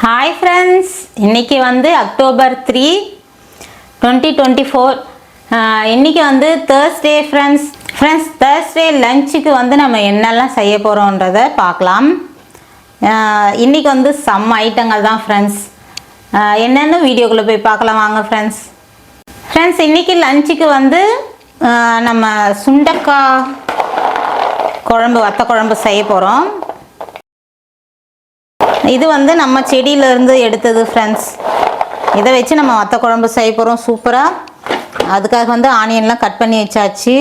Hi friends இன்றைக்கி வந்து October three twenty twenty four இன்றைக்கி வந்து தேர்ஸ்டே ஃப்ரெண்ட்ஸ் ஃப்ரெண்ட்ஸ் தேர்ஸ்டே லஞ்சுக்கு வந்து நம்ம என்னெல்லாம் செய்ய போகிறோன்றத பார்க்கலாம். இன்றைக்கி வந்து சம் ஐட்டங்கள் தான் ஃப்ரெண்ட்ஸ் என்னென்னு வீடியோக்குள்ளே போய் பார்க்கலாம் வாங்க ஃப்ரெண்ட்ஸ் ஃப்ரெண்ட்ஸ் இன்றைக்கி லஞ்சுக்கு வந்து நம்ம சுண்டக்காய் குழம்பு வத்த குழம்பு செய்ய போகிறோம் இது வந்து நம்ம செடியிலேருந்து எடுத்தது ஃப்ரெண்ட்ஸ் இதை வச்சு நம்ம வத்த குழம்பு செய்ய போகிறோம் சூப்பராக அதுக்காக வந்து ஆனியன்லாம் கட் பண்ணி வச்சாச்சு.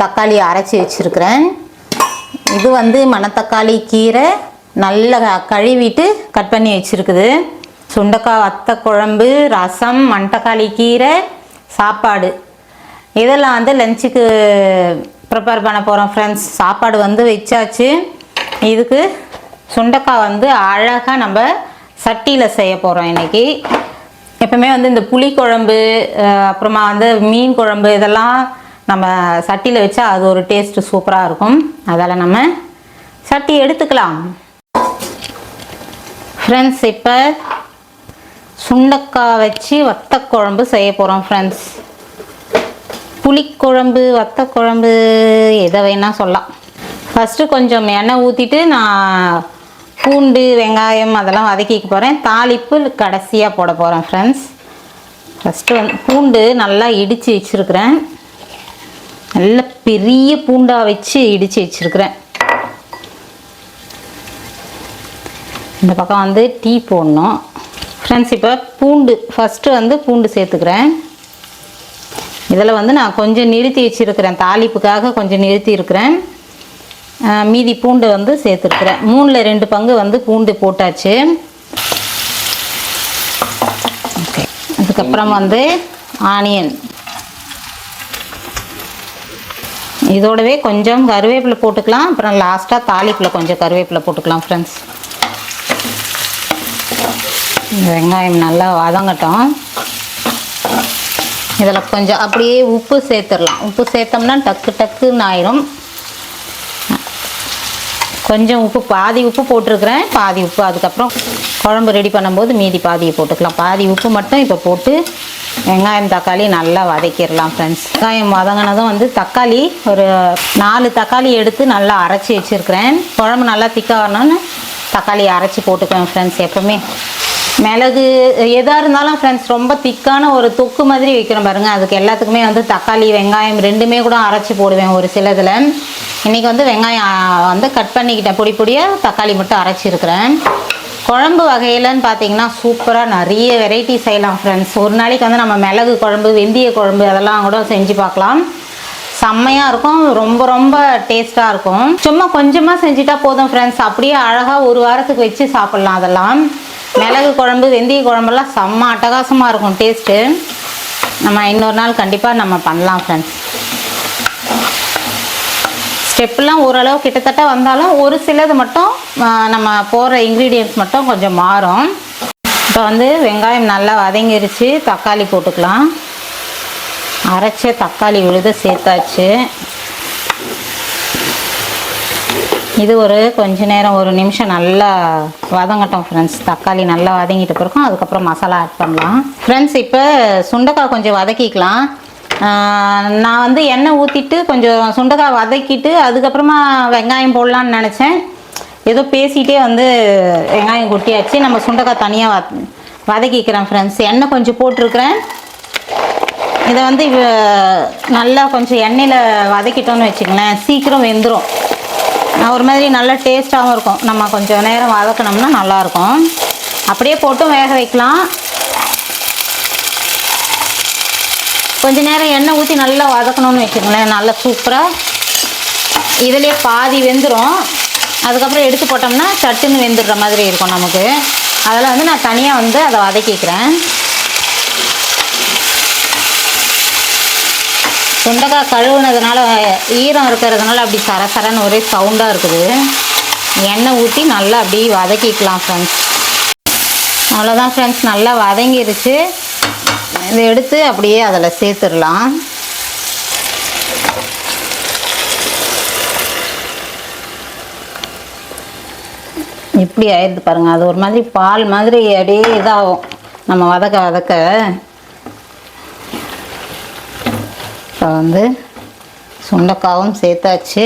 தக்காளி அரைச்சி வச்சுருக்கிறேன். இது வந்து மணத்தக்காளி கீரை நல்லா கழுவிட்டு கட் பண்ணி வச்சுருக்குது. சுண்டக்காய் வத்த குழம்பு ரசம் மணத்தக்காளி கீரை சாப்பாடு. இதெல்லாம் வந்து லஞ்சுக்கு ப்ரிப்பேர் பண்ண போகிறோம் ஃப்ரெண்ட்ஸ் சாப்பாடு வந்து வச்சாச்சு. இதுக்கு சுண்டக்காய் வந்து அழகாக நம்ம சட்டியில் செய்ய போகிறோம் இன்றைக்கி எப்பவுமே வந்து இந்த புளி குழம்பு அப்புறமா வந்து மீன் குழம்பு இதெல்லாம் நம்ம சட்டியில் வச்சா அது ஒரு டேஸ்ட்டு சூப்பராக இருக்கும். அதால் நம்ம சட்டி எடுத்துக்கலாம். ஃப்ரெண்ட்ஸ் இப்போ சுண்டக்காய் வச்சு வத்த குழம்பு செய்ய போகிறோம் ஃப்ரெண்ட்ஸ் புளிக்குழம்பு வத்த குழம்பு எதை வேணால் சொல்லலாம். ஃபஸ்ட்டு கொஞ்சம் எண்ணெய் ஊற்றிட்டு நான் பூண்டு வெங்காயம் அதெல்லாம் வதக்கிக்க போகிறேன் தாளிப்பு கடைசியாக போட போகிறேன் ஃப்ரெண்ட்ஸ் ஃபஸ்ட்டு வந்து பூண்டு நல்லா இடித்து வச்சுருக்கிறேன். நல்ல பெரிய பூண்டாக வச்சு இடித்து வச்சுருக்கிறேன். இந்த பக்கம் வந்து டீ போடணும். ஃப்ரெண்ட்ஸ் இப்போ பூண்டு ஃபஸ்ட்டு வந்து பூண்டு சேர்த்துக்கிறேன். இதில் வந்து நான் கொஞ்சம் நிறுத்தி வச்சுருக்கிறேன். தாளிப்புக்காக கொஞ்சம் நிறுத்தி இருக்கிறேன். மீதி பூண்டு வந்து சேர்த்துருக்குறேன். மூணில் ரெண்டு பங்கு வந்து பூண்டு போட்டாச்சு. ஓகே. அதுக்கப்புறம் வந்து ஆனியன். இதோடவே கொஞ்சம் கருவேப்பிலை போட்டுக்கலாம். அப்புறம் லாஸ்ட்டாக தாளிப்பில் கொஞ்சம் கருவேப்பிலை போட்டுக்கலாம் ஃப்ரெண்ட்ஸ் வெங்காயம் நல்லா வதங்கட்டும். இதில் கொஞ்சம் அப்படியே உப்பு சேர்த்துடலாம். உப்பு சேர்த்தோம்னா டக்கு டக்குன்னு ஆயிரும். கொஞ்சம் உப்பு பாதி உப்பு போட்டிருக்கிறேன். பாதி உப்பு அதுக்கப்புறம் குழம்பு ரெடி பண்ணும்போது மீதி பாதியை போட்டுக்கலாம். பாதி உப்பு மட்டும் இப்போ போட்டு வெங்காயம் தக்காளி நல்லா வதக்கிடலாம் ஃப்ரெண்ட்ஸ் வெங்காயம் வதங்கினதும் வந்து தக்காளி ஒரு நாலு தக்காளி எடுத்து நல்லா அரைச்சி வச்சுருக்கிறேன். குழம்பு நல்லா திக்காக வரணும்னு தக்காளி அரைச்சி போட்டுக்குவேன் ஃப்ரெண்ட்ஸ் எப்போவுமே. மிளகு எதாக இருந்தாலும் ஃப்ரெண்ட்ஸ் ரொம்ப திக்கான ஒரு தொக்கு மாதிரி வைக்கிறோம் பாருங்கள் அதுக்கு எல்லாத்துக்குமே வந்து தக்காளி வெங்காயம் ரெண்டுமே கூட அரைச்சி போடுவேன் ஒரு சிலதில். இன்றைக்கி வந்து வெங்காயம் வந்து கட் பண்ணிக்கிட்டேன் பொடி பொடியாக தக்காளி மட்டும் அரைச்சிருக்கிறேன். குழம்பு வகையிலன்னு பார்த்தீங்கன்னா சூப்பராக நிறைய வெரைட்டி செய்யலாம் ஃப்ரெண்ட்ஸ் ஒரு நாளைக்கு வந்து நம்ம மிளகு குழம்பு வெந்தய குழம்பு அதெல்லாம் கூட செஞ்சு பார்க்கலாம். செம்மையாக இருக்கும். ரொம்ப ரொம்ப டேஸ்ட்டாக இருக்கும். சும்மா கொஞ்சமாக செஞ்சுட்டா போதும் ஃப்ரெண்ட்ஸ் அப்படியே அழகாக ஒரு வாரத்துக்கு வச்சு சாப்பிட்லாம் அதெல்லாம். மிளகு குழம்பு வெந்தய குழம்புலாம் செம்ம அட்டகாசமாக இருக்கும் டேஸ்ட்டு நம்ம இன்னொரு நாள் கண்டிப்பாக நம்ம பண்ணலாம் ஃப்ரெண்ட்ஸ் ஸ்டெப்லாம் ஓரளவு கிட்டத்தட்ட வந்தாலும் ஒரு சிலது மட்டும் நம்ம போடுற இன்க்ரீடியன்ட்ஸ் மட்டும் கொஞ்சம் மாறும். இப்போ வந்து வெங்காயம் நல்லா வதங்கிருச்சு தக்காளி போட்டுக்கலாம். அரைச்ச தக்காளி விழுத சேர்த்தாச்சு. இது ஒரு கொஞ்ச நேரம் ஒரு நிமிஷம் நல்லா வதங்கட்டும் ஃப்ரெண்ட்ஸ் தக்காளி நல்லா வதங்கிட்டு பிறக்கும் அதுக்கப்புறம் மசாலா ஆட் பண்ணலாம். ஃப்ரெண்ட்ஸ் இப்போ சுண்டைக்காய் கொஞ்சம் வதக்கிக்கலாம். நான் வந்து எண்ணெய் ஊற்றிட்டு கொஞ்சம் சுண்டக்காய் வதக்கிட்டு அதுக்கப்புறமா வெங்காயம் போடலான்னு நினச்சேன். ஏதோ பேசிகிட்டே வந்து வெங்காயம் கொட்டியாச்சு. நம்ம சுண்டக்காய் தனியாக வ வதக்கிக்கிறேன் ஃப்ரெண்ட்ஸ் எண்ணெய் கொஞ்சம் போட்டிருக்கிறேன். இதை வந்து நல்லா கொஞ்சம் எண்ணெயில் வதக்கிட்டோம்னு வச்சுங்களேன் சீக்கிரம் வெந்துடும் ஒரு மாதிரி நல்லா டேஸ்ட்டாகவும் இருக்கும். நம்ம கொஞ்சம் நேரம் வதக்கினோம்னா நல்லாயிருக்கும் அப்படியே போட்டும் வேக வைக்கலாம். கொஞ்ச நேரம் எண்ணெய் ஊற்றி நல்லா வதக்கணும்னு வச்சுக்கோங்களேன். நல்லா சூப்பராக இதுலேயே பாதி வெந்துடும் அதுக்கப்புறம் எடுத்து போட்டோம்னா சட்டுன்னு வெந்துடுற மாதிரி இருக்கும் நமக்கு. அதில் வந்து நான் தனியாக வந்து அதை வதக்கிக்கிறேன். சுண்டக்காய் கழுவுனதுனால ஈரம் இருக்கிறதுனால அப்படி சரசரன்னு ஒரே சவுண்டாக இருக்குது. எண்ணெய் ஊற்றி நல்லா அப்படியே வதக்கிக்கலாம் ஃப்ரெண்ட்ஸ் அவ்வளோதான் ஃப்ரெண்ட்ஸ் நல்லா வதங்கிருச்சு. இதை எடுத்து அப்படியே அதில் சேர்த்துடலாம். இப்படி ஆயிடுது பாருங்க. அது ஒரு மாதிரி பால் மாதிரி அப்படியே இதாகும். நம்ம வதக்க வதக்க. இப்போ வந்து சுண்டக்காவும் சேர்த்தாச்சு.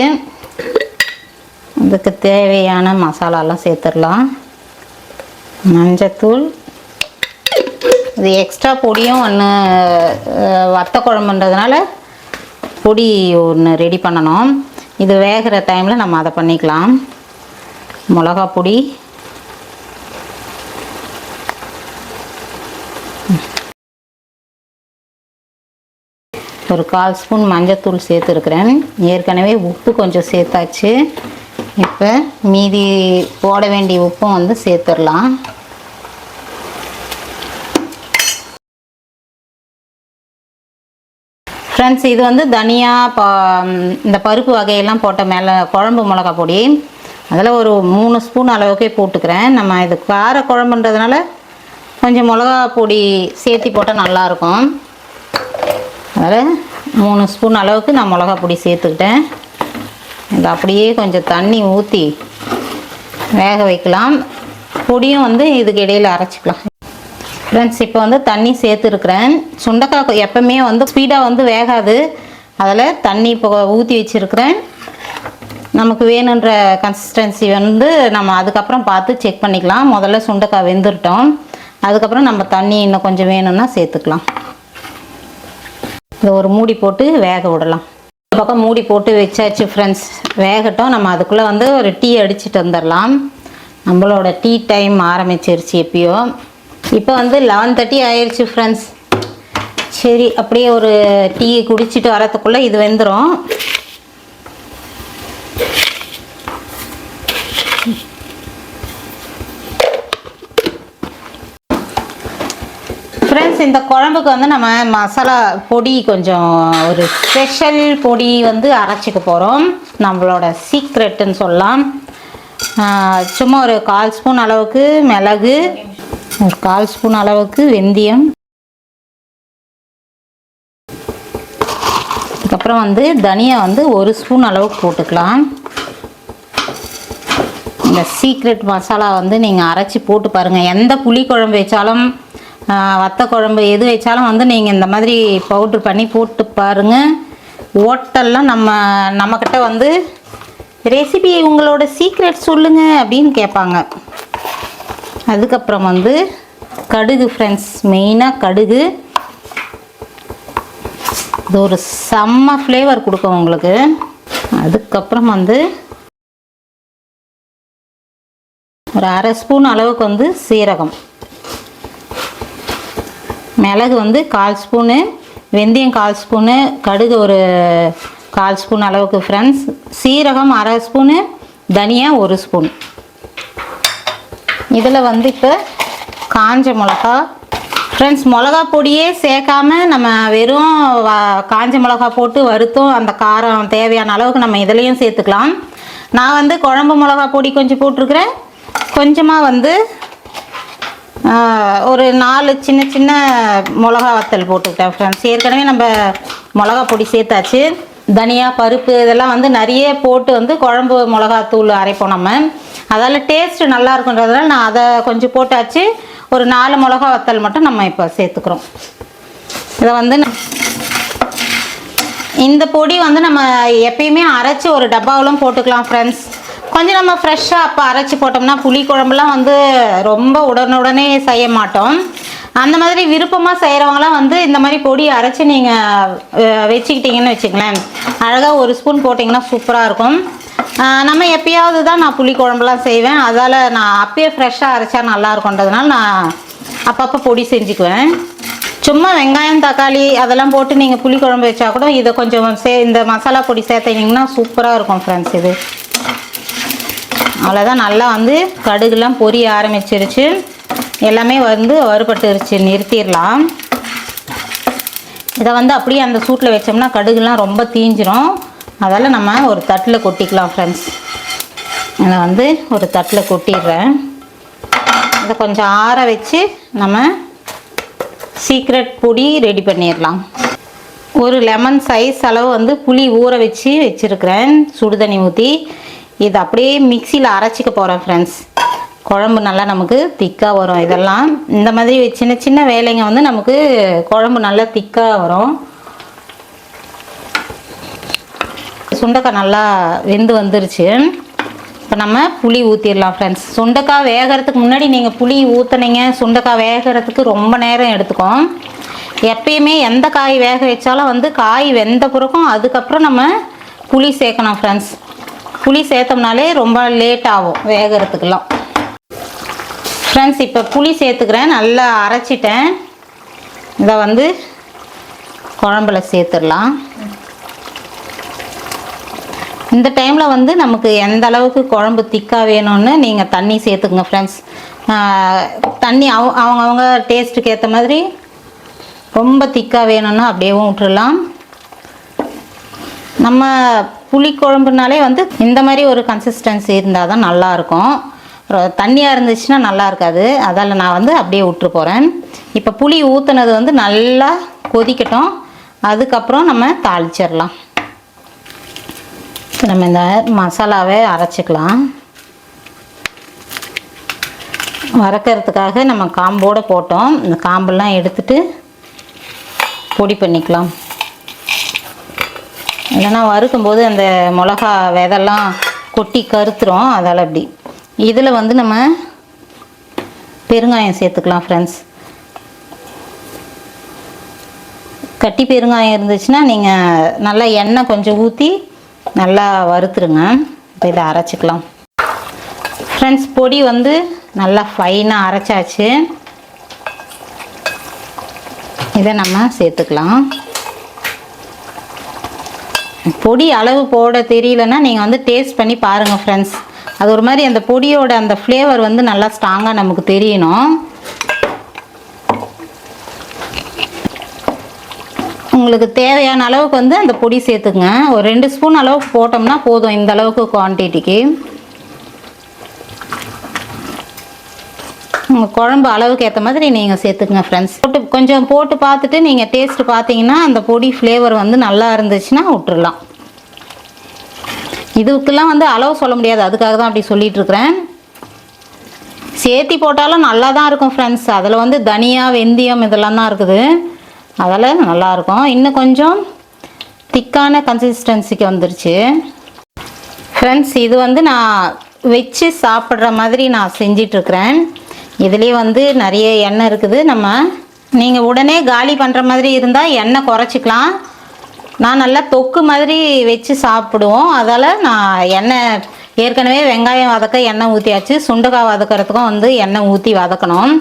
இதுக்கு தேவையான மசாலாலாம் சேர்த்துடலாம். மஞ்சத்தூள் இது எக்ஸ்ட்ரா பொடியும் ஒன்று வத்த குழம்புன்றதுனால பொடி ஒன்று ரெடி பண்ணணும். இது வேகிற டைமில் நம்ம அதை பண்ணிக்கலாம். மிளகா பொடி. ஒரு கால் ஸ்பூன் மஞ்சத்தூள் சேர்த்துருக்குறேன் ஏற்கனவே உப்பு கொஞ்சம் சேர்த்தாச்சு. இப்போ மீதி போட வேண்டிய உப்பும் வந்து சேர்த்துடலாம். ஃப்ரெண்ட்ஸ் இது வந்து தனியா பா இந்த பருப்பு வகையெல்லாம் போட்ட மேலே குழம்பு மிளகா பொடி. அதில் ஒரு மூணு ஸ்பூன் அளவுக்கே போட்டுக்கிறேன். நம்ம இது கார குழம்புன்றதுனால கொஞ்சம் மிளகா பொடி சேர்த்தி போட்டால் நல்லாயிருக்கும். அதில் மூணு ஸ்பூன் அளவுக்கு நான் மிளகா பொடி சேர்த்துக்கிட்டேன். இது அப்படியே கொஞ்சம் தண்ணி ஊற்றி வேக வைக்கலாம். பொடியும் வந்து இதுக்கு இடையில் அரைச்சிக்கலாம். ஃப்ரெண்ட்ஸ் இப்போ வந்து தண்ணி சேர்த்துருக்குறேன். சுண்டக்காய் எப்பவுமே வந்து ஸ்பீடாக வந்து வேகாது. அதில் தண்ணி இப்போ ஊற்றி வச்சுருக்கிறேன். நமக்கு வேணுன்ற கன்சிஸ்டன்சி வந்து நம்ம அதுக்கப்புறம் பார்த்து செக் பண்ணிக்கலாம். முதல்ல சுண்டக்காய் வெந்துட்டோம் அதுக்கப்புறம் நம்ம தண்ணி இன்னும் கொஞ்சம் வேணும்னா சேர்த்துக்கலாம். இதை ஒரு மூடி போட்டு வேக விடலாம். இந்த பக்கம் மூடி போட்டு வச்சாச்சு ஃப்ரெண்ட்ஸ் வேகட்டும். நம்ம அதுக்குள்ளே வந்து ஒரு டீ அடிச்சிட்டு வந்துடலாம் நம்மளோட டீ டைம் ஆரம்பிச்சிருச்சு எப்பயோ. இப்போ வந்து லெவன் தேர்ட்டி ஆயிடுச்சு ஃப்ரெண்ட்ஸ் சரி அப்படியே ஒரு டீ குடிச்சிட்டு வரத்துக்குள்ளே இது வெந்துடும் ஃப்ரெண்ட்ஸ் இந்த குழம்புக்கு வந்து நம்ம மசாலா பொடி கொஞ்சம் ஒரு ஸ்பெஷல் பொடி வந்து அரைச்சிக்க போகிறோம் நம்மளோட சீக்ரெட்டுன்னு சொல்லலாம். சும்மா ஒரு கால் ஸ்பூன் அளவுக்கு மிளகு ஒரு கால் ஸ்பூன் அளவுக்கு வெந்தயம். அதுக்கப்புறம் வந்து தனியா வந்து ஒரு ஸ்பூன் அளவுக்கு போட்டுக்கலாம். இந்த சீக்ரெட் மசாலா வந்து நீங்கள் அரைச்சி போட்டு பாருங்கள் எந்த புளி குழம்பு வச்சாலும் வத்த குழம்பு எது வச்சாலும் வந்து நீங்கள் இந்த மாதிரி பவுட்ரு பண்ணி போட்டு பாருங்கள் ஹோட்டல்லாம் நம்ம நம்மக்கிட்ட வந்து ரெசிபி உங்களோட சீக்ரெட் சொல்லுங்கள் அப்படின்னு கேட்பாங்க. அதுக்கப்புறம் வந்து கடுகு ஃப்ரெண்ட்ஸ் மெயினாக கடுகு. இது ஒரு செம்ம ஃப்ளேவர் கொடுக்கும் உங்களுக்கு. அதுக்கப்புறம் வந்து ஒரு அரை ஸ்பூன் அளவுக்கு வந்து சீரகம். மிளகு வந்து கால் ஸ்பூனு வெந்தயம் கால் ஸ்பூனு கடுகு ஒரு கால் ஸ்பூன் அளவுக்கு ஃப்ரெண்ட்ஸ் சீரகம் அரை ஸ்பூனு தனியா ஒரு ஸ்பூன் இதில் வந்து இப்போ காஞ்ச மிளகா. ஃப்ரெண்ட்ஸ் மிளகா பொடியே சேர்க்காம நம்ம வெறும் காஞ்ச மிளகா போட்டு வறுத்தும் அந்த காரம் தேவையான அளவுக்கு நம்ம இதுலேயும் சேர்த்துக்கலாம். நான் வந்து குழம்பு மிளகா பொடி கொஞ்சம் போட்டிருக்கிறேன். கொஞ்சமாக வந்து ஒரு நாலு சின்ன சின்ன மிளகா வத்தல் போட்டுக்கிட்டேன் ஃப்ரெண்ட்ஸ் ஏற்கனவே நம்ம மிளகா பொடி சேர்த்தாச்சு. தனியா பருப்பு இதெல்லாம் வந்து நிறைய போட்டு வந்து குழம்பு மிளகாத்தூள் அரைப்போம் நம்ம. அதால் டேஸ்ட்டு நல்லா இருக்குன்றதுனால நான் அதை கொஞ்சம் போட்டாச்சு. ஒரு நாலு மிளகா வத்தல் மட்டும் நம்ம இப்போ சேர்த்துக்கிறோம். இதை வந்து இந்த பொடி வந்து நம்ம எப்பயுமே அரைச்சி ஒரு டப்பாவிலும் போட்டுக்கலாம் ஃப்ரெண்ட்ஸ் கொஞ்சம் நம்ம ஃப்ரெஷ்ஷாக அப்போ அரைச்சி போட்டோம்னா புளி குழம்புலாம் வந்து ரொம்ப உடனுடனே செய்ய மாட்டோம். அந்த மாதிரி விருப்பமாக செய்கிறவங்களாம் வந்து இந்த மாதிரி பொடி அரைச்சி நீங்கள் வச்சுக்கிட்டிங்கன்னு வச்சுங்களேன் அழகாக ஒரு ஸ்பூன் போட்டிங்கன்னா சூப்பராக இருக்கும். நம்ம எப்பயாவது தான் நான் புளி குழம்புலாம் செய்வேன். அதால் நான் அப்பயே ஃப்ரெஷ்ஷாக அரைச்சா நல்லா இருக்கும்ன்றதுனால நான் அப்பப்போ பொடி செஞ்சுக்குவேன். சும்மா வெங்காயம் தக்காளி அதெல்லாம் போட்டு நீங்கள் புளி குழம்பு வச்சா கூட இதை கொஞ்சம் சே இந்த மசாலா பொடி சேர்த்தீங்கன்னா சூப்பராக இருக்கும் ஃப்ரெண்ட்ஸ் இது. அவ்வளோதான் நல்லா வந்து கடுகுலாம் பொரிய ஆரம்பிச்சிருச்சு. எல்லாமே வந்து வறுபட்டுருச்சு. நிறுத்திடலாம். இதை வந்து அப்படியே அந்த சூட்டில் வச்சோம்னா கடுகுலாம் ரொம்ப தீஞ்சிரும். அதால் நம்ம ஒரு தட்டில் கொட்டிக்கலாம் ஃப்ரெண்ட்ஸ் இதை வந்து ஒரு தட்டில் கொட்டிடுறேன். இதை கொஞ்சம் ஆற வச்சு நம்ம சீக்ரெட் பொடி ரெடி பண்ணிடலாம். ஒரு லெமன் சைஸ் அளவு வந்து புளி ஊற வச்சு வச்சுருக்கிறேன் சுடுதண்ணி ஊற்றி இது அப்படியே மிக்சியில் அரைச்சிக்க போகிறேன் ஃப்ரெண்ட்ஸ் குழம்பு நல்லா நமக்கு திக்காக வரும். இதெல்லாம் இந்த மாதிரி சின்ன சின்ன வேலைங்க வந்து நமக்கு குழம்பு நல்லா திக்காக வரும். சுண்டக்காய் நல்லா வெந்து வந்துருச்சு. இப்போ நம்ம புளி ஊற்றிடலாம் ஃப்ரெண்ட்ஸ் சுண்டக்காய் வேகிறதுக்கு முன்னாடி நீங்கள் புளி ஊற்றுனீங்க சுண்டக்காய் வேகிறதுக்கு ரொம்ப நேரம் எடுத்துக்கும். எப்பயுமே எந்த காய் வேக வச்சாலும் வந்து காய் வெந்த பிறகும் அதுக்கப்புறம் நம்ம புளி சேர்க்கணும் ஃப்ரெண்ட்ஸ் புளி சேர்த்தோம்னாலே ரொம்ப லேட் ஆகும் வேகிறதுக்கெல்லாம். ஃப்ரெண்ட்ஸ் இப்போ புளி சேர்த்துக்கிறேன். நல்லா அரைச்சிட்டேன். இதை வந்து குழம்புல சேர்த்துடலாம். இந்த டைமில் வந்து நமக்கு எந்த அளவுக்கு குழம்பு திக்காக வேணும்னு நீங்கள் தண்ணி சேர்த்துக்குங்க ஃப்ரெண்ட்ஸ் தண்ணி அவ அவங்கவுங்க டேஸ்ட்டுக்கு ஏற்ற மாதிரி ரொம்ப திக்காக வேணும்னா அப்படியேவும் விட்டுறலாம் நம்ம புளி குழம்புனாலே வந்து இந்த மாதிரி ஒரு கன்சிஸ்டன்சி இருந்தால் தான் நல்லாயிருக்கும். தண்ணியாக இருந்துச்சுன்னா நல்லா இருக்காது. அதால் நான் வந்து அப்படியே விட்டுரு போகிறேன் இப்போ புளி ஊற்றுனது வந்து நல்லா கொதிக்கட்டும். அதுக்கப்புறம் நம்ம தாளிச்சிடலாம். நம்ம இந்த மசாலாவை அரைச்சிக்கலாம். வறுக்கிறதுக்காக நம்ம காம்போடு போட்டோம். இந்த காம்பெல்லாம் எடுத்துட்டு பொடி பண்ணிக்கலாம். இல்லைன்னா வறுக்கும்போது அந்த மிளகா விதெல்லாம் கொட்டி கருத்துரும். அதால் அப்படி. இதில் வந்து நம்ம பெருங்காயம் சேர்த்துக்கலாம் ஃப்ரெண்ட்ஸ் கட்டி பெருங்காயம் இருந்துச்சுன்னா நீங்கள் நல்லா எண்ணெய் கொஞ்சம் ஊற்றி நல்லா வறுத்துருங்க. இப்போ இதை அரைச்சிக்கலாம். ஃப்ரெண்ட்ஸ் பொடி வந்து நல்லா ஃபைனாக அரைச்சாச்சு. இதை நம்ம சேர்த்துக்கலாம். பொடி அளவு போட தெரியலன்னா நீங்கள் வந்து டேஸ்ட் பண்ணி பாருங்கள் ஃப்ரெண்ட்ஸ் அது ஒரு மாதிரி அந்த பொடியோட அந்த ஃப்ளேவர் வந்து நல்லா ஸ்ட்ராங்காக நமக்கு தெரியணும். உங்களுக்கு தேவையான அளவுக்கு வந்து அந்த பொடி சேர்த்துக்குங்க ஒரு ரெண்டு ஸ்பூன் அளவுக்கு போட்டோம்னா போதும் இந்த அளவுக்கு குவான்டிட்டிக்கு உங்கள் குழம்பு அளவுக்கு ஏற்ற மாதிரி நீங்கள் சேர்த்துக்குங்க ஃப்ரெண்ட்ஸ் போட்டு கொஞ்சம் போட்டு பார்த்துட்டு நீங்கள் டேஸ்ட் பார்த்தீங்கன்னா அந்த பொடி ஃப்ளேவர் வந்து நல்லா இருந்துச்சுன்னா விட்டுறலாம். இதுக்கெல்லாம் வந்து அளவு சொல்ல முடியாது. அதுக்காக தான் அப்படி சொல்லிட்டு இருக்கிறேன். சேர்த்தி போட்டாலும் நல்லா தான் இருக்கும் ஃப்ரெண்ட்ஸ் அதில் வந்து தனியா வெந்தயம் இதெல்லாம் தான் இருக்குது. அதில் நல்லாயிருக்கும். இன்னும் கொஞ்சம் திக்கான கன்சிஸ்டன்சிக்கு வந்துருச்சு. ஃப்ரெண்ட்ஸ் இது வந்து நான் வச்சு சாப்பிட்ற மாதிரி நான் செஞ்சிட்ருக்கிறேன். இதுலேயே வந்து நிறைய எண்ணெய் இருக்குது. நம்ம நீங்கள் உடனே காலி பண்ணுற மாதிரி இருந்தால் எண்ணெய் குறைச்சிக்கலாம். நான் நல்லா தொக்கு மாதிரி வச்சு சாப்பிடுவோம். அதால் நான் எண்ணெய் ஏற்கனவே வெங்காயம் வதக்க எண்ணெய் ஊற்றியாச்சு சுண்டக்காய் வதக்கிறதுக்கும் வந்து எண்ணெய் ஊற்றி வதக்கணும்.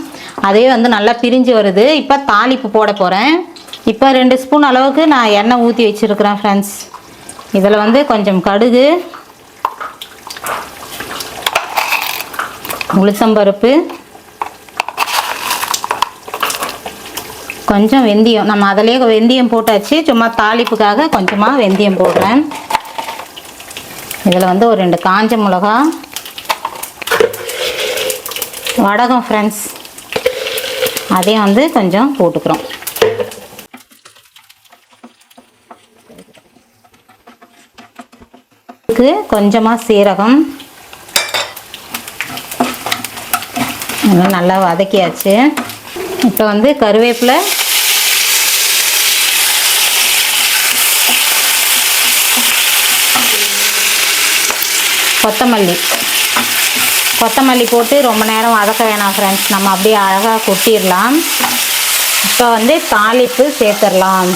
அதே வந்து நல்லா பிரிஞ்சு வருது. இப்போ தாளிப்பு போட போகிறேன் இப்போ ரெண்டு ஸ்பூன் அளவுக்கு நான் எண்ணெய் ஊற்றி வச்சுருக்கிறேன் ஃப்ரெண்ட்ஸ் இதில் வந்து கொஞ்சம் கடுகு உளுத்தம்பருப்பு கொஞ்சம் வெந்தயம். நம்ம அதிலே வெந்தயம் போட்டாச்சு. சும்மா தாளிப்புக்காக கொஞ்சமாக வெந்தயம் போடுறேன். இதில் வந்து ஒரு ரெண்டு காஞ்ச மிளகா வடகம் ஃப்ரெண்ட்ஸ் அதையும் வந்து கொஞ்சம் போட்டுக்கிறோம். இதுக்கு கொஞ்சமாக சீரகம். நல்லா வதக்கியாச்சு. இப்போ வந்து கருவேப்பிலை. கொத்தமல்லி. கொத்தமல்லி போட்டு ரொம்ப நேரம் வதக்க வேணாம் ஃப்ரெண்ட்ஸ் நம்ம அப்படியே அழகாக கொட்டிடலாம். இப்போ வந்து தாளிப்பு சேர்த்துடலாம்.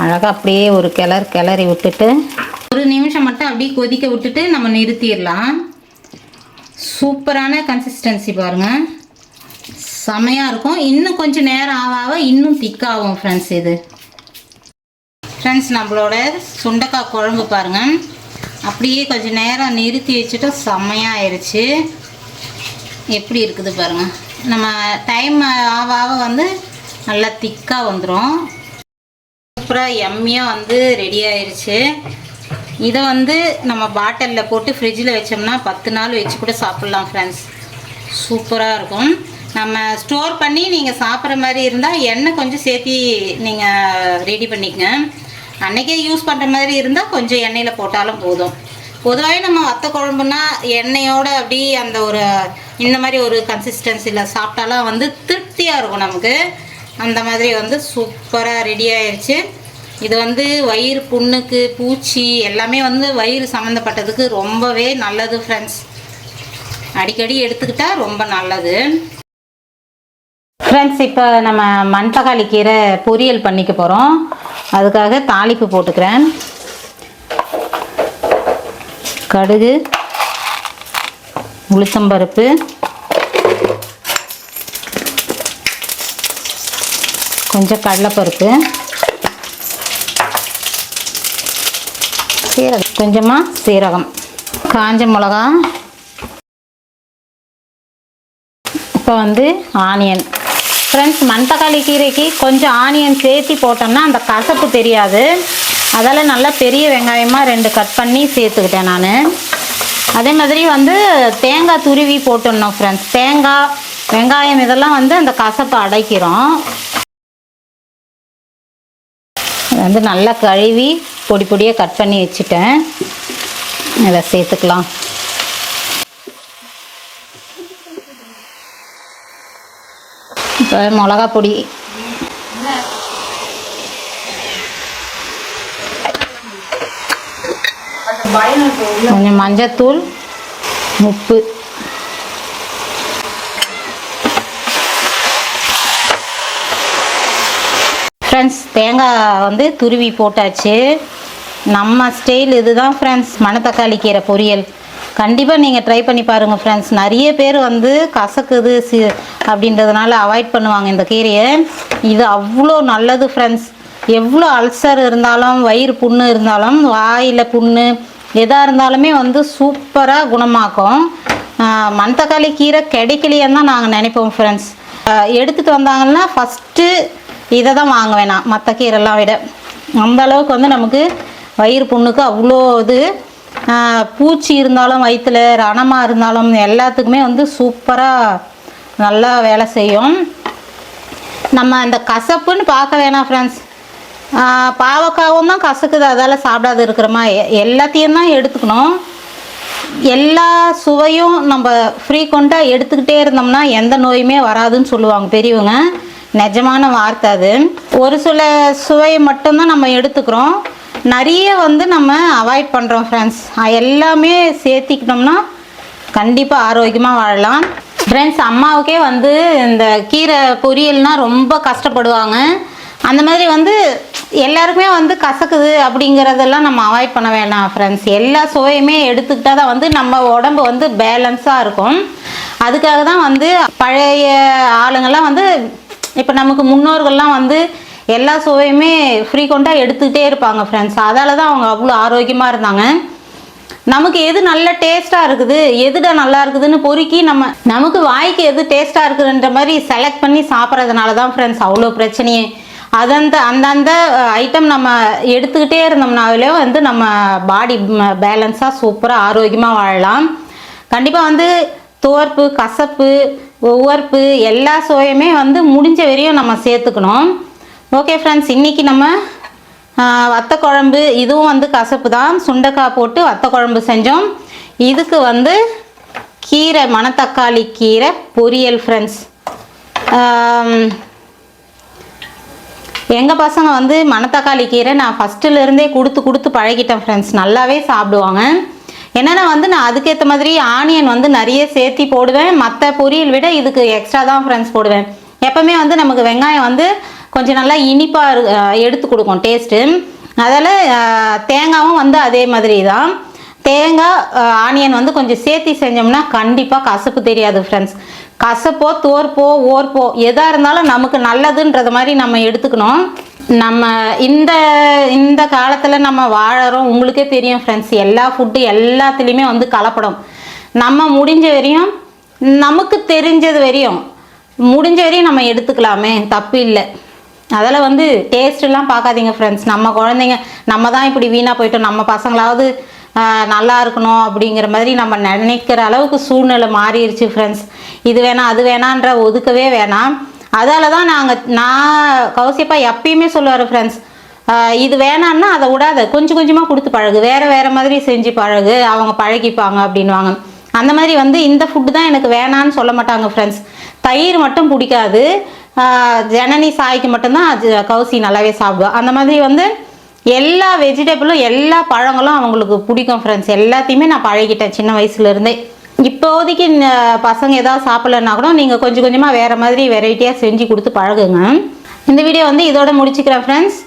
அழகாக அப்படியே ஒரு கிளறு கிளறி விட்டுட்டு ஒரு நிமிஷம் மட்டும் அப்படியே கொதிக்க விட்டுட்டு நம்ம நிறுத்திடலாம். சூப்பரான கன்சிஸ்டன்சி பாருங்கள் செமையாக இருக்கும். இன்னும் கொஞ்சம் நேரம் ஆக ஆக இன்னும் திக்காகும் ஃப்ரெண்ட்ஸ் இது. ஃப்ரெண்ட்ஸ் நம்மளோட சுண்டக்காய் குழம்பு பாருங்கள் அப்படியே கொஞ்சம் நேரம் நிறுத்தி வச்சுட்டு செம்மையாக ஆயிடுச்சு எப்படி இருக்குது பாருங்கள் நம்ம டைம் ஆக ஆக வந்து நல்லா திக்காக வந்துடும் சூப்பராக எம்மியாக வந்து ரெடி ஆயிடுச்சு இதை வந்து நம்ம பாட்டிலில் போட்டு ஃப்ரிட்ஜில் வச்சோம்னா பத்து நாள் வச்சு கூட சாப்பிட்லாம் ஃப்ரெண்ட்ஸ் சூப்பராக இருக்கும். நம்ம ஸ்டோர் பண்ணி நீங்கள் சாப்பிட்ற மாதிரி இருந்தால் எண்ணெய் கொஞ்சம் சேர்த்தி நீங்கள் ரெடி பண்ணிக்கங்க. அன்றைக்கே யூஸ் பண்ணுற மாதிரி இருந்தால் கொஞ்சம் எண்ணெயில் போட்டாலும் போதும். பொதுவாகவே நம்ம வத்த குழம்புனா எண்ணெயோட அப்படி அந்த ஒரு இந்த மாதிரி ஒரு கன்சிஸ்டன்சியில் சாப்பிட்டாலாம் வந்து திருப்தியாக இருக்கும் நமக்கு. அந்த மாதிரி வந்து சூப்பராக ரெடி ஆயிடுச்சு இது வந்து வயிறு புண்ணுக்கு பூச்சி எல்லாமே வந்து வயிறு சம்மந்தப்பட்டதுக்கு ரொம்பவே நல்லது ஃப்ரெண்ட்ஸ் அடிக்கடி எடுத்துக்கிட்டால் ரொம்ப நல்லது. ஃப்ரெண்ட்ஸ் இப்போ நம்ம மண்பகாளி கீரை பொரியல் பண்ணிக்க போகிறோம் அதுக்காக தாளிப்பு போட்டுக்கிறேன். கடுகு உளுத்தம்பருப்பு கொஞ்சம் கடலைப்பருப்பு சீரகம் கொஞ்சமாக சீரகம் காஞ்ச மிளகா இப்போ வந்து ஆனியன். ஃப்ரெண்ட்ஸ் மண்தக்காளி கீரைக்கு கொஞ்சம் ஆனியன் சேர்த்தி போட்டோம்னா அந்த கசப்பு தெரியாது. அதால் நல்லா பெரிய வெங்காயமாக ரெண்டு கட் பண்ணி சேர்த்துக்கிட்டேன் நான். அதே மாதிரி வந்து தேங்காய் துருவி போட்டுடணும் ஃப்ரெண்ட்ஸ் தேங்காய் வெங்காயம் இதெல்லாம் வந்து அந்த கசப்பை அடைக்கிறோம். வந்து நல்லா கழுவி பொடி பொடியாக கட் பண்ணி வச்சுட்டேன். இதை சேர்த்துக்கலாம். இப்போ மிளகா பொடி. கொஞ்சம் மஞ்சத்தூள் உப்பு. ஃப்ரெண்ட்ஸ் தேங்காய் வந்து துருவி போட்டாச்சு. நம்ம ஸ்டைல் இதுதான் ஃப்ரெண்ட்ஸ் மணத்தக்காளி கீரை பொரியல். கண்டிப்பாக நீங்கள் ட்ரை பண்ணி பாருங்கள் ஃப்ரெண்ட்ஸ் நிறைய பேர் வந்து கசக்குது சி அப்படின்றதுனால அவாய்ட் பண்ணுவாங்க இந்த கீரையை. இது அவ்வளோ நல்லது ஃப்ரெண்ட்ஸ் எவ்வளோ அல்சர் இருந்தாலும் வயிறு புண்ணு இருந்தாலும் வாயில் புண்ணு எதாக இருந்தாலுமே வந்து சூப்பராக குணமாக்கும். மணத்தக்காளி கீரை கிடைக்கலையே தான் நாங்கள் நினைப்போம் ஃப்ரெண்ட்ஸ் எடுத்துகிட்டு வந்தாங்கன்னா ஃபஸ்ட்டு இதை தான் வாங்க வேணாம் மற்ற கீரைலாம் விட. அந்த அளவுக்கு வந்து நமக்கு வயிறு புண்ணுக்கு அவ்வளோ இது பூச்சி இருந்தாலும் வயிற்றுல ரணமாக இருந்தாலும் எல்லாத்துக்குமே வந்து சூப்பராக நல்லா வேலை செய்யும். நம்ம இந்த கசப்புன்னு பார்க்க வேணாம் ஃப்ரெண்ட்ஸ் பாவக்காவும் தான் கசக்குது அதால் சாப்பிடாது இருக்கிறோமா எ- எல்லாத்தையும் தான் எடுத்துக்கணும். எல்லா சுவையும் நம்ம ஃப்ரீக்வெண்ட்டாக எடுத்துக்கிட்டே இருந்தோம்னா எந்த நோயுமே வராதுன்னு சொல்லுவாங்க பெரியவங்க. நிஜமான வார்த்தை அது. ஒரு சில சுவையை மட்டும்தான் நம்ம எடுத்துக்கிறோம். நிறைய வந்து நம்ம அவாய்ட் பண்ணுறோம் ஃப்ரெண்ட்ஸ் எல்லாமே சேர்த்திக்கிட்டோம்னா கண்டிப்பாக ஆரோக்கியமாக வாழலாம். ஃப்ரெண்ட்ஸ் அம்மாவுக்கே வந்து இந்த கீரை பொரியல்னால் ரொம்ப கஷ்டப்படுவாங்க. அந்த மாதிரி வந்து எல்லாருக்குமே வந்து கசக்குது அப்படிங்கிறதெல்லாம் நம்ம அவாய்ட் பண்ண வேணாம் ஃப்ரெண்ட்ஸ் எல்லா சுவையுமே எடுத்துக்கிட்டால் தான் வந்து நம்ம உடம்பு வந்து பேலன்ஸாக இருக்கும். அதுக்காக தான் வந்து பழைய ஆளுங்கள்லாம் வந்து இப்போ நமக்கு முன்னோர்கள்லாம் வந்து எல்லா சுவையுமே ஃப்ரீக்வெண்ட்டாக எடுத்துக்கிட்டே இருப்பாங்க ஃப்ரெண்ட்ஸ் அதால் தான் அவங்க அவ்வளோ ஆரோக்கியமாக இருந்தாங்க. நமக்கு எது நல்ல டேஸ்ட்டாக இருக்குது எதுடா நல்லா இருக்குதுன்னு பொறுக்கி நம்ம நமக்கு வாய்க்கு எது டேஸ்ட்டாக இருக்குதுன்ற மாதிரி செலக்ட் பண்ணி சாப்பிட்றதுனால தான் ஃப்ரெண்ட்ஸ் அவ்வளோ பிரச்சனையே. அதந்த அந்தந்த ஐட்டம் நம்ம எடுத்துக்கிட்டே இருந்தோம்னாலே வந்து நம்ம பாடி பேலன்ஸாக சூப்பராக ஆரோக்கியமாக வாழலாம். கண்டிப்பாக வந்து துவர்ப்பு கசப்பு உவர்ப்பு எல்லா சுவையுமே வந்து முடிஞ்ச வரையும் நம்ம சேர்த்துக்கணும். ஓகே ஃப்ரெண்ட்ஸ் இன்றைக்கி நம்ம வத்த குழம்பு இதுவும் வந்து கசப்பு தான். சுண்டைக்காய் போட்டு வத்த குழம்பு செஞ்சோம். இதுக்கு வந்து கீரை மணத்தக்காளி கீரை பொரியல் ஃப்ரெண்ட்ஸ் எங்கள் பசங்க வந்து மணத்தக்காளி கீரை நான் ஃபஸ்ட்டுலேருந்தே கொடுத்து கொடுத்து பழகிட்டேன் ஃப்ரெண்ட்ஸ் நல்லாவே சாப்பிடுவாங்க. என்னென்னா வந்து நான் அதுக்கேற்ற மாதிரி ஆனியன் வந்து நிறைய சேர்த்தி போடுவேன். மற்ற பொரியல் விட இதுக்கு எக்ஸ்ட்ரா தான் ஃப்ரெண்ட்ஸ் போடுவேன். எப்போவுமே வந்து நமக்கு வெங்காயம் வந்து கொஞ்சம் நல்லா இனிப்பாக எடுத்து கொடுக்கும் டேஸ்ட்டு அதில் தேங்காவும் வந்து அதே மாதிரி தான் தேங்காய் ஆனியன் வந்து கொஞ்சம் சேர்த்தி செஞ்சோம்னா கண்டிப்பாக கசப்பு தெரியாது ஃப்ரெண்ட்ஸ் கசப்போ தோற்போ ஓர்ப்போ எதாக இருந்தாலும் நமக்கு நல்லதுன்றது மாதிரி நம்ம எடுத்துக்கணும். நம்ம இந்த இந்த காலத்தில் நம்ம வாழறோம் உங்களுக்கே தெரியும் ஃப்ரெண்ட்ஸ் எல்லா ஃபுட்டு எல்லாத்துலேயுமே வந்து கலப்படம். நம்ம முடிஞ்ச வரையும் நமக்கு தெரிஞ்சது வரையும் முடிஞ்ச வரையும் நம்ம எடுத்துக்கலாமே தப்பு இல்லை. அதில் வந்து டேஸ்ட்லாம் பார்க்காதீங்க ஃப்ரெண்ட்ஸ் நம்ம குழந்தைங்க நம்ம தான் இப்படி வீணாக போயிட்டோம். நம்ம பசங்களாவது நல்லா இருக்கணும் அப்படிங்கிற மாதிரி நம்ம நினைக்கிற அளவுக்கு சூழ்நிலை மாறிடுச்சு ஃப்ரெண்ட்ஸ் இது வேணாம் அது வேணான்ற ஒதுக்கவே வேணாம். அதால் தான் நாங்கள் நான் கௌசியப்பா எப்பயுமே சொல்லுவார் ஃப்ரெண்ட்ஸ் இது வேணான்னா அதை விடாத. கொஞ்சம் கொஞ்சமாக கொடுத்து பழகு. வேறு வேறு மாதிரி செஞ்சு பழகு. அவங்க பழகிப்பாங்க அப்படின்வாங்க அந்த மாதிரி வந்து இந்த ஃபுட்டு தான் எனக்கு வேணான்னு சொல்ல மாட்டாங்க ஃப்ரெண்ட்ஸ் தயிர் மட்டும் பிடிக்காது. ஜனனி சாய்க்கு மட்டும்தான் அது கௌசி நல்லாவே சாப்பிடுவா. அந்த மாதிரி வந்து எல்லா வெஜிடபிளும் எல்லா பழங்களும் அவங்களுக்கு பிடிக்கும் ஃப்ரெண்ட்ஸ் எல்லாத்தையுமே நான் பழகிட்டேன் சின்ன வயசுலேருந்தே. இப்போதைக்கு பசங்க ஏதாவது சாப்பிட்லன்னா கூட நீங்கள் கொஞ்சம் கொஞ்சமாக வேறு மாதிரி வெரைட்டியாக செஞ்சு கொடுத்து பழகுங்க. இந்த வீடியோ வந்து இதோட முடிச்சுக்கிறேன் ஃப்ரெண்ட்ஸ்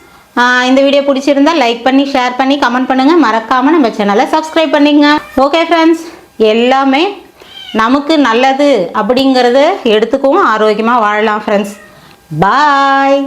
இந்த வீடியோ பிடிச்சிருந்தா லைக் பண்ணி ஷேர் பண்ணி கமெண்ட் பண்ணுங்கள் மறக்காமல் நம்ம சேனலை சப்ஸ்கிரைப் பண்ணிங்க ஓகே ஃப்ரெண்ட்ஸ் எல்லாமே நமக்கு நல்லது அப்படிங்கிறத எடுத்துக்கவும். ஆரோக்கியமாக வாழலாம் ஃப்ரெண்ட்ஸ் பாய்